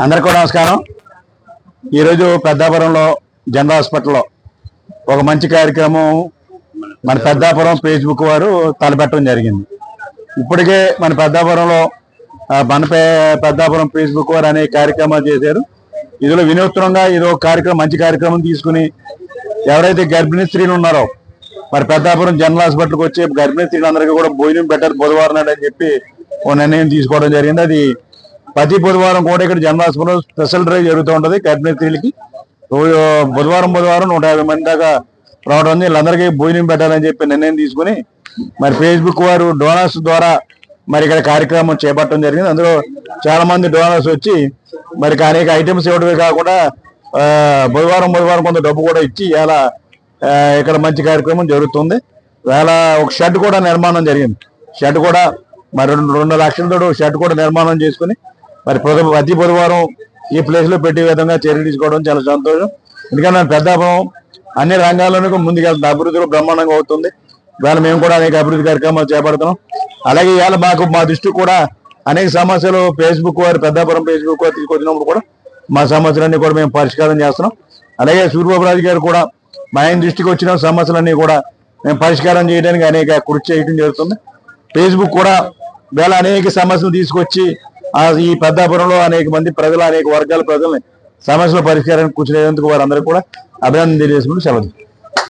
అందరికీ నమస్కారం. ఈరోజు పెద్దాపురంలో జనరల్ హాస్పిటల్లో ఒక మంచి కార్యక్రమం మన పెద్దాపురం ఫేస్బుక్ వారు తలపెట్టడం జరిగింది. ఇప్పటికే మన పెద్దాపురంలో మన పే- పెద్దాపురం ఫేస్బుక్ వారు అనే కార్యక్రమాలు చేశారు. ఇందులో వినూత్నంగా ఇది ఒక కార్యక్రమం మంచి కార్యక్రమం తీసుకుని ఎవరైతే గర్భిణీ స్త్రీలు ఉన్నారో మరి పెద్దాపురం జనరల్ హాస్పిటల్కి వచ్చే గర్భిణీ స్త్రీలందరికీ కూడా భోజనం పెట్టారు బుధవారం నాడు అని చెప్పి ఓ నిర్ణయం తీసుకోవడం జరిగింది. అది ప్రతి బుధవారం కూడా ఇక్కడ జనరల్ స్పెషల్ డ్రైవ్ జరుగుతూ ఉంటుంది. గర్భిణీ స్త్రీలకి బుధవారం బుధవారం నూట యాభై మంది దాకా రావడం ఉంది. వీళ్ళందరికీ భోజనం పెట్టాలని చెప్పి నిర్ణయం తీసుకుని మరి ఫేస్బుక్ వారు డోనర్స్ ద్వారా మరి ఇక్కడ కార్యక్రమం చేపట్టడం జరిగింది. అందులో చాలా మంది డోనర్స్ వచ్చి మరి అనేక ఐటమ్స్ ఇవ్వడమే కాకుండా బుధవారం బుధవారం కొంత డబ్బు కూడా ఇచ్చి ఇలా ఇక్కడ మంచి కార్యక్రమం జరుగుతుంది. వేళ ఒక షెడ్ కూడా నిర్మాణం జరిగింది. షెడ్ కూడా మరి రెండు రెండు లక్షలతో షెడ్ కూడా నిర్మాణం చేసుకుని మరి ప్రతి బుధవారం ఈ ప్లేస్లో పెట్టే విధంగా చర్యలు తీసుకోవడం చాలా సంతోషం. ఎందుకంటే మన పెద్దాపురం అన్ని రంగాల్లోనూ ముందుకెళ్తుంది అభివృద్ధిలో బ్రహ్మాండంగా అవుతుంది. ఇవాళ మేము కూడా అనేక అభివృద్ధి కార్యక్రమాలు చేపడుతున్నాం. అలాగే ఇవాళ మాకు మా దృష్టి కూడా అనేక సమస్యలు ఫేస్బుక్ వారు పెద్దాపురం ఫేస్బుక్ వారు తీసుకొచ్చినప్పుడు కూడా మా సమస్యలన్నీ కూడా మేము పరిష్కారం చేస్తున్నాం. అలాగే సూర్యబాబురాజు గారు కూడా మా ఆయన దృష్టికి వచ్చిన సమస్యలన్నీ కూడా మేము పరిష్కారం చేయడానికి అనేక కృషి చేయడం జరుగుతుంది. ఫేస్బుక్ కూడా వేళ అనేక సమస్యలు తీసుకొచ్చి ఈ పెద్దాపురంలో అనేక మంది ప్రజలు అనేక వర్గాల ప్రజల్ని సమస్యల పరిష్కారానికి కూర్చునేందుకు వారందరూ కూడా అభినందన తెలియజేసుకుంటూ సెలవు.